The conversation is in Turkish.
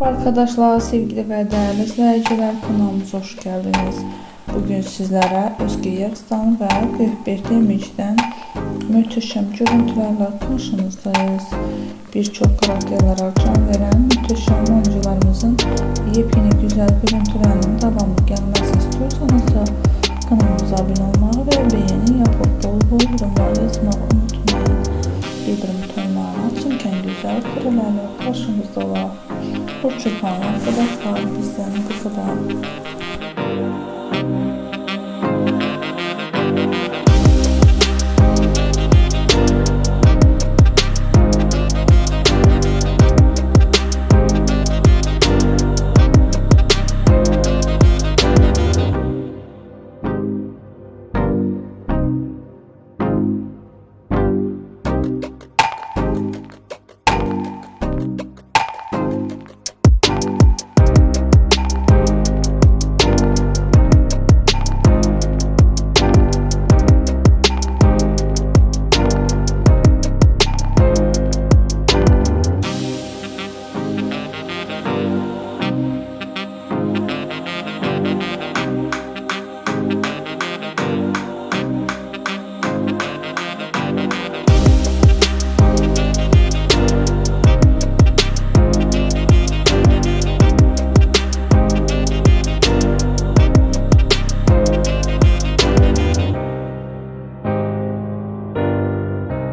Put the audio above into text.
Arkadaşlar, sevgili ve değerli izleyiciler kanalımıza hoş geldiniz. Bugün sizlere Özge Yakstan ve Gökbir Demirci'den müthişem görüntülerle karşınızdayız. Birçok karakterlere can veren müthişem oyuncularımızın yepyeni güzel görüntülerinin devamlı gelmesi istiyorsanız da kanalımıza abone olmayı ve beğeni yapıp bol bol yorumlar yazmayı unutmayın. Bildirim butonlarını взяв перед мене в першому словах, почувала, подав, пісеньку подав.